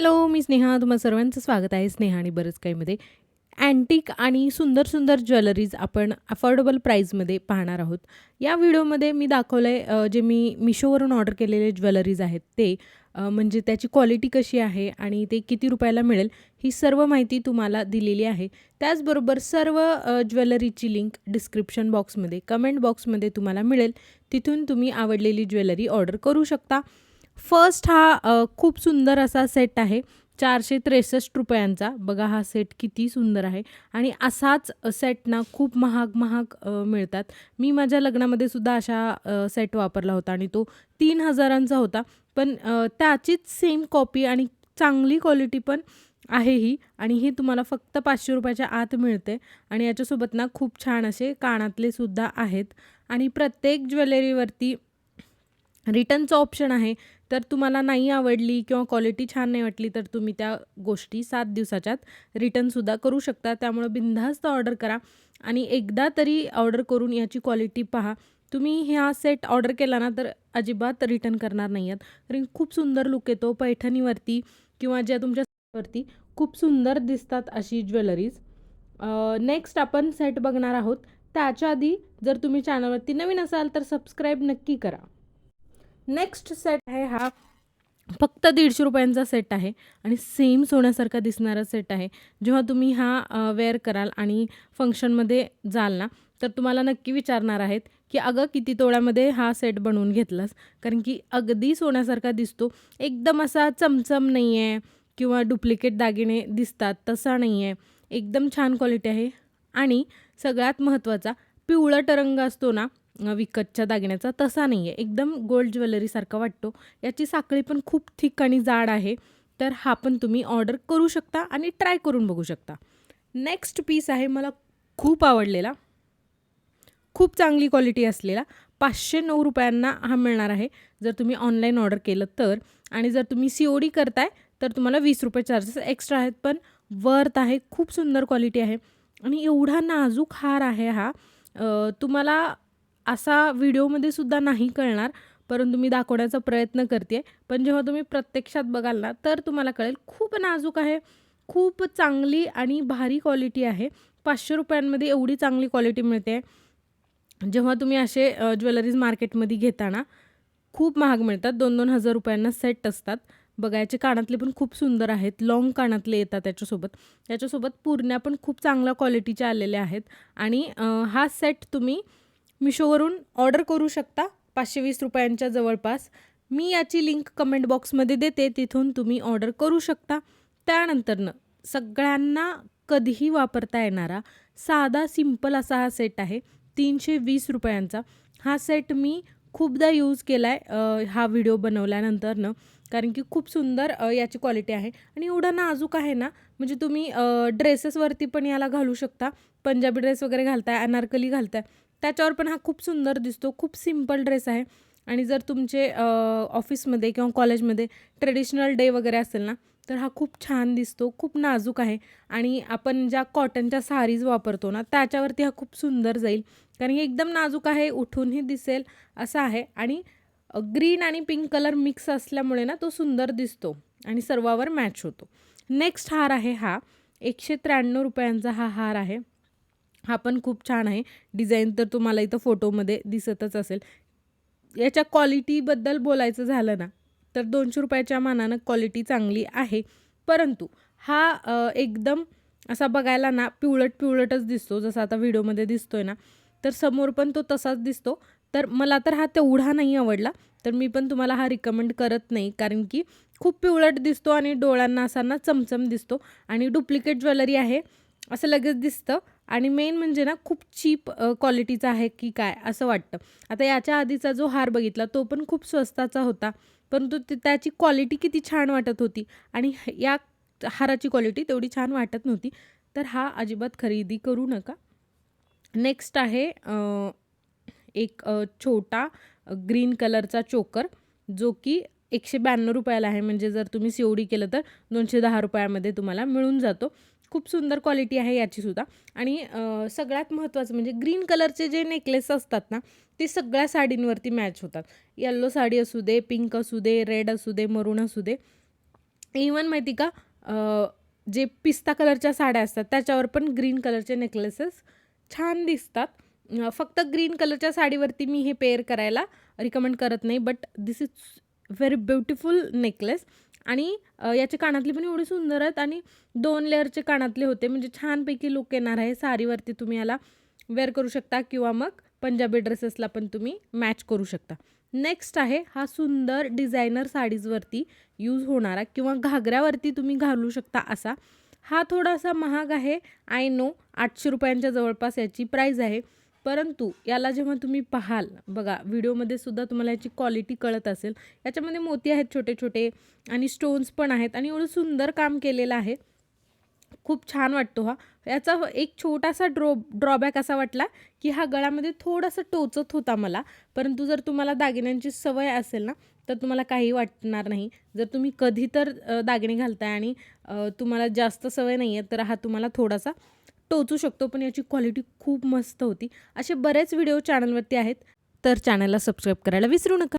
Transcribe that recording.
Hello मी स्नेहा. तुम्हा सर्वांचं स्वागत आहे स्नेहा आणि बरंच काहीमध्ये. अँटिक आणि सुंदर सुंदर ज्वेलरीज आपण अफोर्डेबल प्राईजमध्ये पाहणार आहोत. या व्हिडिओमध्ये मी दाखवलं आहे जे मी मिशोवरून ऑर्डर केलेले ज्वेलरीज आहेत ते. म्हणजे त्याची क्वालिटी कशी आहे आणि ते किती रुपयाला मिळेल ही सर्व माहिती तुम्हाला दिलेली आहे. त्याचबरोबर सर्व ज्वेलरीची लिंक डिस्क्रिप्शन बॉक्समध्ये कमेंट बॉक्समध्ये तुम्हाला मिळेल. तिथून तुम्ही आवडलेली ज्वेलरी ऑर्डर करू शकता. फर्स्ट हा खूप सुंदर असा सेट आहे. चारशे त्रेसष्ट रुपयांचा. बघा हा सेट किती सुंदर आहे. आणि असाच सेट ना खूप महाग महाग मिळतात. मी माझ्या लग्नामध्ये सुद्धा अशा सेट वापरला होता आणि तो तीन हजारांचा होता. पण त्याचीच सेम कॉपी आणि चांगली क्वालिटी पण आहे ही. आणि ही तुम्हाला फक्त पाचशे रुपयाच्या आत मिळते. आणि याच्यासोबत ना खूप छान असे कानातले सुद्धा आहेत. आणि प्रत्येक ज्वेलरीवरती रिटर्नचं ऑप्शन आहे. तर तुम्हाला नाही आवडली किंवा क्वालिटी छान नाही वाटली तर तुम्ही त्या गोष्टी सात दिवसाच्यात रिटर्नसुद्धा करू शकता. त्यामुळं बिनधास्त ऑर्डर करा. आणि एकदा तरी ऑर्डर करून याची क्वालिटी पहा. तुम्ही ह्या सेट ऑर्डर केला ना तर अजिबात रिटर्न करणार नाही आहेत कारण खूप सुंदर लुक येतो. पैठणीवरती किंवा ज्या तुमच्या वरती खूप सुंदर दिसतात अशी ज्वेलरीज नेक्स्ट आपण सेट बघणार आहोत. त्याच्या आधी जर तुम्ही चॅनलवरती नवीन असाल तर सबस्क्राईब नक्की करा. नेक्स्ट सेट आहे हा. फक्त दीडशे रुपयांचा सेट आहे आणि सेम सोन्यासारखा दिसणारा सेट आहे. जेव्हा तुम्ही हा वेअर कराल आणि फंक्शनमध्ये जाल ना तर तुम्हाला नक्की विचारणार आहेत की अगं किती तोळ्यामध्ये हा सेट बनवून घेतलास? कारण की अगदी सोन्यासारखा दिसतो. एकदम असा चमचम नाही आहे किंवा डुप्लिकेट दागिने दिसतात तसा नाही आहे एकदम छान क्वालिटी आहे. आणि सगळ्यात महत्त्वाचा पिवळट रंग असतो ना विकतच्या दागिन्याचा तसा नाही आहे एकदम गोल्ड ज्वेलरीसारखा वाटतो. याची साखळी पण खूप थिक आणि जाड आहे. तर हा पण तुम्ही ऑर्डर करू शकता आणि ट्राय करून बघू शकता. नेक्स्ट पीस आहे मला खूप आवडलेला. खूप चांगली क्वालिटी असलेला. पाचशे नऊ रुपयांना हा मिळणार आहे. जर तुम्ही ऑनलाईन ऑर्डर केलं तर. आणि जर तुम्ही सी ओ डी करताय तर तुम्हाला वीस रुपये चार्जेस एक्स्ट्रा आहेत. पण वर्थ आहे. खूप सुंदर क्वालिटी आहे. आणि एवढा नाजूक हार आहे हा. तुम्हाला असा व्हिडिओमध्ये सुद्धा नाही कळणार परंतु मी दाखवण्याचा प्रयत्न करते पण जेव्हा तुम्ही प्रत्यक्षात बघाल ना तर तुम्हाला कळेल खूप नाजूक आहे खूप चांगली आणि भारी क्वालिटी आहे. पाचशे रुपयांमध्ये एवढी चांगली क्वालिटी मिळते. जेव्हा तुम्ही असे ज्वेलरीज मार्केटमध्ये घेताना खूप महाग मिळतात. दोन दोन हजार रुपयांना सेट असतात. बघायचे कानातले पण खूप सुंदर आहेत. लाँग कानातले येतात त्याच्यासोबत. त्याच्यासोबत पुरण्या पण खूप चांगल्या क्वालिटीच्या आलेल्या आहेत. आणि हा सेट तुम्ही मिशोवरून ऑर्डर करू शकता पाचशे वीस रुपयांच्या जवळपास. मी याची लिंक कमेंट बॉक्समध्ये देते तिथून तुम्ही ऑर्डर करू शकता. त्यानंतरनं सगळ्यांना कधीही वापरता येणारा साधा सिंपल असा हा सेट आहे तीनशे वीस रुपयांचा. हा सेट मी खूपदा यूज केला आहे हा व्हिडिओ बनवल्यानंतरनं कारण की खूप सुंदर याची क्वालिटी आहे. आणि एवढा नाजूक आहे ना म्हणजे तुम्ही ड्रेसेसवरती पण याला घालू शकता. पंजाबी ड्रेस वगैरे घालताय अनारकली घालताय. त्याच्यावर पण हा खूप सुंदर दिसतो. खूप सिंपल ड्रेस आहे. आणि जर तुमचे ऑफिसमध्ये किंवा कॉलेजमध्ये ट्रेडिशनल डे वगैरे असेल ना तर हा खूप छान दिसतो. खूप नाजूक आहे. आणि आपण ज्या कॉटनच्या सारीज वापरतो ना त्याच्यावरती हा खूप सुंदर जाईल. कारण की एकदम नाजूक आहे उठूनही दिसेल असं आहे. आणि ग्रीन आणि पिंक कलर मिक्स असल्यामुळे ना तो सुंदर दिसतो आणि सर्वावर मॅच होतो. नेक्स्ट हार आहे हा. एकशे त्र्याण्णव रुपयांचा हा हार आहे. हा पण खूप छान आहे. डिझाईन तर तुम्हाला इथं फोटोमध्ये दिसतच असेल. याच्या क्वालिटीबद्दल बोलायचं झालं ना तर दोनशे रुपयाच्या मानानं क्वालिटी चांगली आहे. परंतु हा एकदम असा बघायला ना पिवळट पिवळटच दिसतो जसा आता व्हिडिओमध्ये दिसतोय ना. तर समोर पण तो तसाच दिसतो. तर मला तर हा तेवढा नाही आवडला तर मी पण तुम्हाला हा रिकमेंड करत नाही. कारण की खूप पिवळट दिसतो आणि डोळ्यांना असा ना चमचम दिसतो. आणि डुप्लिकेट ज्वेलरी आहे असं लगेच दिसतं. आणि मेन म्हणजे ना खूप चीप क्वालिटीचा आहे की काय असं वाटतं. आता याच्या आधीचा जो हार बघितला तो पण खूप स्वस्ताचा होता. परंतु त्याची क्वालिटी किती छान वाटत होती आणि या हाराची क्वालिटी तेवढी छान वाटत नव्हती. तर हा अजिबात खरेदी करू नका. नेक्स्ट आहे एक छोटा ग्रीन कलरचा चोकर जो की एकशे ब्याण्णव रुपयाला आहे. म्हणजे जर तुम्ही सी ओ डी केलं तर दोनशे दहा रुपयामध्ये तुम्हाला मिळून जातो. खूप सुंदर क्वालिटी आहे याचीसुद्धा आणि सगळ्यात महत्त्वाचं म्हणजे ग्रीन कलरचे जे नेकलेस असतात ना ते सगळ्या साडींवरती मॅच होतात. येल्लो साडी असू दे पिंक असू दे रेड असू दे मरून असू दे. इवन माहिती का जे पिस्ता कलरच्या साड्या असतात त्याच्यावर पण ग्रीन कलरचे नेकलेसेस छान दिसतात. फक्त ग्रीन कलरच्या साडीवरती मी हे पेअर करायला रिकमेंड करत नाही but this is very beautiful necklace आणि याचे कानातले पण एवढे सुंदर आहेत आणि दोन लेअरचे कानातले होते. म्हणजे छानपैकी लुक येणार आहे. साडीवरती तुम्ही याला वेअर करू शकता किंवा मग पंजाबी ड्रेसेसला पण तुम्ही मॅच करू शकता. नेक्स्ट आहे हा सुंदर डिझायनर साडीजवरती यूज होणारा किंवा घागऱ्यावरती तुम्ही घालू शकता असा. हा थोडासा महाग आहे. आय नो आठशे रुपयांच्या जवळपास याची प्राईज आहे. परंतु याला जेव्हा तुम्ही पाहाल बघा व्हिडिओमध्ये सुद्धा तुम्हाला याची क्वालिटी कळत असेल. याच्यामध्ये मोती आहेत छोटे छोटे आणि स्टोन्स पण आहेत आणि एवढं सुंदर काम केलेलं आहे. खूप छान वाटतो हा. याचा एक छोटासा ड्रॉ ड्रॉबॅक असा वाटला की हा गळ्यामध्ये थोडासा टोचत होता मला. परंतु जर तुम्हाला दागिन्यांची सवय असेल ना तर तुम्हाला काही वाटणार नाही. जर तुम्ही कधी तर दागिने घालताय आणि तुम्हाला जास्त सवय नाही आहे तर हा तुम्हाला थोडासा टोचू शकतो पण याची क्वालिटी खूप मस्त होती. असे बरेच व्हिडिओ चॅनलवरती आहेत तर चॅनलला सबस्क्राईब करायला विसरू नका.